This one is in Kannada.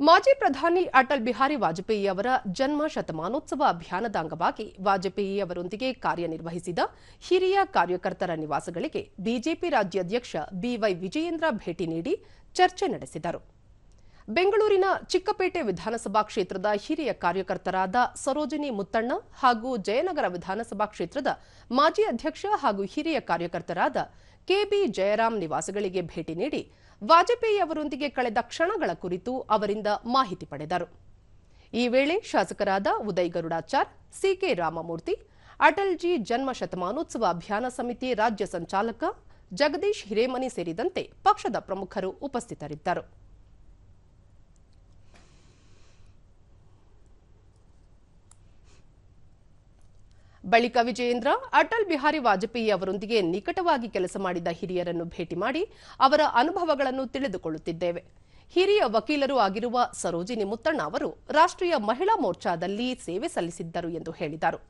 ಮಾಜಿ ಪ್ರಧಾನಿ ಅಟಲ್ ಬಿಹಾರಿ ವಾಜಪೇಯಿ ಅವರ ಜನ್ಮ ಶತಮಾನೋತ್ಸವ ಅಭಿಯಾನದ ಅಂಗವಾಗಿ ವಾಜಪೇಯಿ ಅವರೊಂದಿಗೆ ಕಾರ್ಯನಿರ್ವಹಿಸಿದ ಹಿರಿಯ ಕಾರ್ಯಕರ್ತರ ನಿವಾಸಗಳಿಗೆ ಬಿಜೆಪಿ ರಾಜ್ಯಾಧ್ಯಕ್ಷ ಬಿವೈ ವಿಜಯೇಂದ್ರ ಭೇಟಿ ನೀಡಿ ಚರ್ಚೆ ನಡೆಸಿದರು. ಬೆಂಗಳೂರಿನ ಚಿಕ್ಕಪೇಟೆ ವಿಧಾನಸಭಾ ಕ್ಷೇತ್ರದ ಹಿರಿಯ ಕಾರ್ಯಕರ್ತರಾದ ಸರೋಜಿನಿ ಮುತ್ತಣ್ಣ ಹಾಗೂ ಜಯನಗರ ವಿಧಾನಸಭಾ ಕ್ಷೇತ್ರದ ಮಾಜಿ ಅಧ್ಯಕ್ಷ ಹಾಗೂ ಹಿರಿಯ ಕಾರ್ಯಕರ್ತರಾದ ಕೆಬಿ ಜಯರಾಮ್ ನಿವಾಸಗಳಿಗೆ ಭೇಟಿ ನೀಡಿ ವಾಜಪೇಯಿ ಅವರೊಂದಿಗೆ ಕಳೆದ ಕ್ಷಣಗಳ ಕುರಿತು ಅವರಿಂದ ಮಾಹಿತಿ ಪಡೆದರು. ಈ ವೇಳೆ ಶಾಸಕರಾದ ಉದಯ್ ಗರುಡಾಚಾರ್, ಸಿಕೆ ರಾಮಮೂರ್ತಿ, ಅಟಲ್ಜಿ ಜನ್ಮ ಶತಮಾನೋತ್ಸವ ಅಭಿಯಾನ ಸಮಿತಿ ರಾಜ್ಯ ಸಂಚಾಲಕ ಜಗದೀಶ್ ಹಿರೇಮನಿ ಸೇರಿದಂತೆ ಪಕ್ಷದ ಪ್ರಮುಖರು ಉಪಸ್ಥಿತರಿದ್ದರು. ಬಳಿಕ ವಿಜಯೇಂದ್ರ, ಅಟಲ್ ಬಿಹಾರಿ ವಾಜಪೇಯಿ ಅವರೊಂದಿಗೆ ನಿಕಟವಾಗಿ ಕೆಲಸ ಮಾಡಿದ ಹಿರಿಯರನ್ನು ಭೇಟಿ ಮಾಡಿ ಅವರ ಅನುಭವಗಳನ್ನು ತಿಳಿದುಕೊಳ್ಳುತ್ತಿದ್ದೇವೆ. ಹಿರಿಯ ವಕೀಲರು ಆಗಿರುವ ಸರೋಜಿನಿ ಮುತ್ತಣ್ಣ ಅವರು ರಾಷ್ಟ್ರೀಯ ಮಹಿಳಾ ಮೋರ್ಚಾದಲ್ಲಿ ಸೇವೆ ಸಲ್ಲಿಸಿದ್ದರು ಎಂದು ಹೇಳಿದರು.